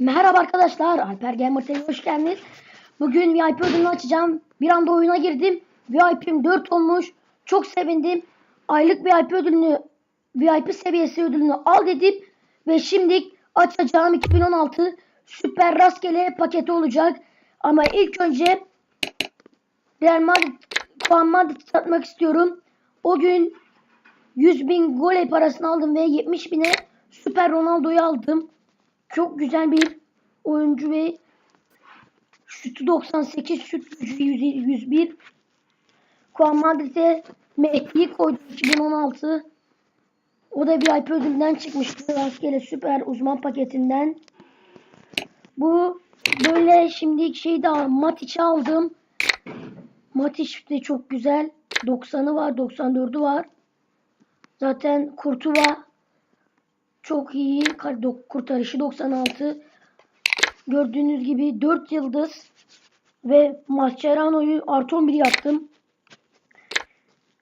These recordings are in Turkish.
Merhaba arkadaşlar, Alper Gamer TV'ye hoş geldiniz. Bugün VIP ödülünü açacağım. Bir anda oyuna girdim. VIP'im 4 olmuş. Çok sevindim. Aylık VIP ödülünü, VIP seviyesi ödülünü al dedim. Ve şimdi açacağım 2016 süper rastgele paketi olacak. Ama ilk önce Real Madrid, Juan Madrid satmak istiyorum. O gün 100 bin gol parasını aldım ve 70 bine Süper Ronaldo'yu aldım. Çok güzel bir oyuncu ve şutu 98, şut gücü 101. Juan Madrid'e Mehdi'yi koydum 2016. O da VIP ödülünden çıkmıştı. Rastgele süper uzman paketinden. Bu böyle şimdi şey daha Matic'i aldım. Matic de çok güzel. 90'ı var, 94'ü var. Zaten Kurtuva çok iyi. Kurtarışı 96. Gördüğünüz gibi 4 yıldız ve Mascherano'yu artı 11 yaptım.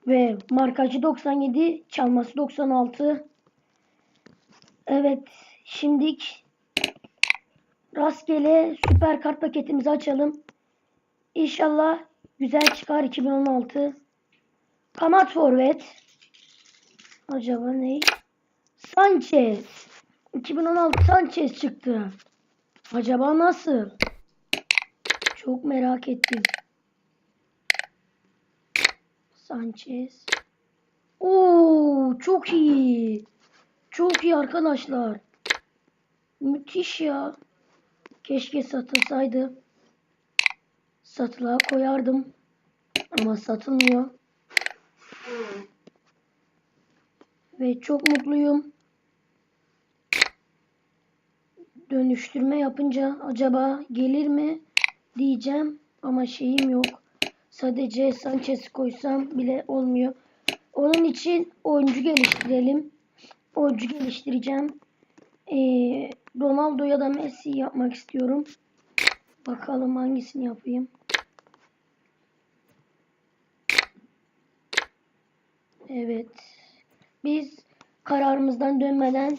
Ve markacı 97, çalması 96. Evet, şimdilik rastgele süper kart paketimizi açalım. İnşallah güzel çıkar 2016. Kamat forvet. Acaba ne? Sanchez. 2016 Sanchez çıktı. Acaba nasıl? Çok merak ettim. Sanchez. Oo, çok iyi. Çok iyi arkadaşlar. Müthiş ya. Keşke satılsaydı. Satılığa koyardım. Ama satılmıyor. Ve çok mutluyum. Dönüştürme yapınca acaba gelir mi diyeceğim ama şeyim yok. Sadece Sanchez koysam bile olmuyor. Onun için oyuncu geliştirelim. Oyuncu geliştireceğim. Ee, Ronaldo ya da Messi yapmak istiyorum. Bakalım hangisini yapayım. Evet. Biz kararımızdan dönmeden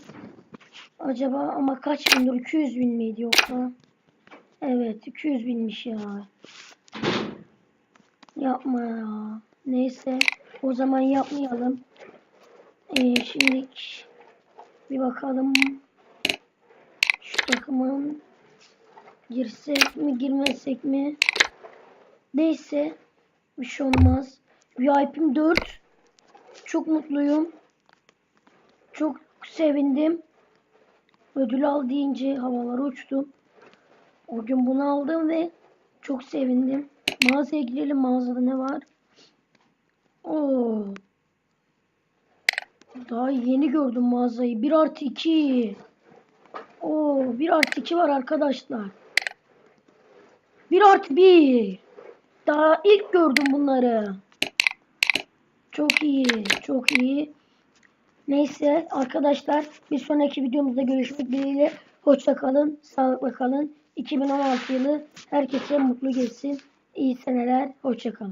acaba ama kaç bindir? 200 bin miydi yoksa? Evet 200 binmiş ya. Yapma ya. Neyse o zaman yapmayalım. Ee, şimdi bir bakalım şu takımın girsek mi girmesek mi? Neyse bir şey olmaz. VIP'im 4. Çok mutluyum. Çok sevindim. Ödül al deyince havalara uçtum. O gün bunu aldım ve çok sevindim. Mağazaya girelim. Mağazada ne var? Oo. Daha yeni gördüm mağazayı. 1 artı 2. Oo, 1 artı 2 var arkadaşlar. 1 artı 1. Daha ilk gördüm bunları. Çok iyi. Çok iyi. Neyse arkadaşlar bir sonraki videomuzda görüşmek dileğiyle. Hoşça kalın. Sağlıkla kalın. 2016 yılı herkese mutlu geçsin. İyi seneler. Hoşça kalın.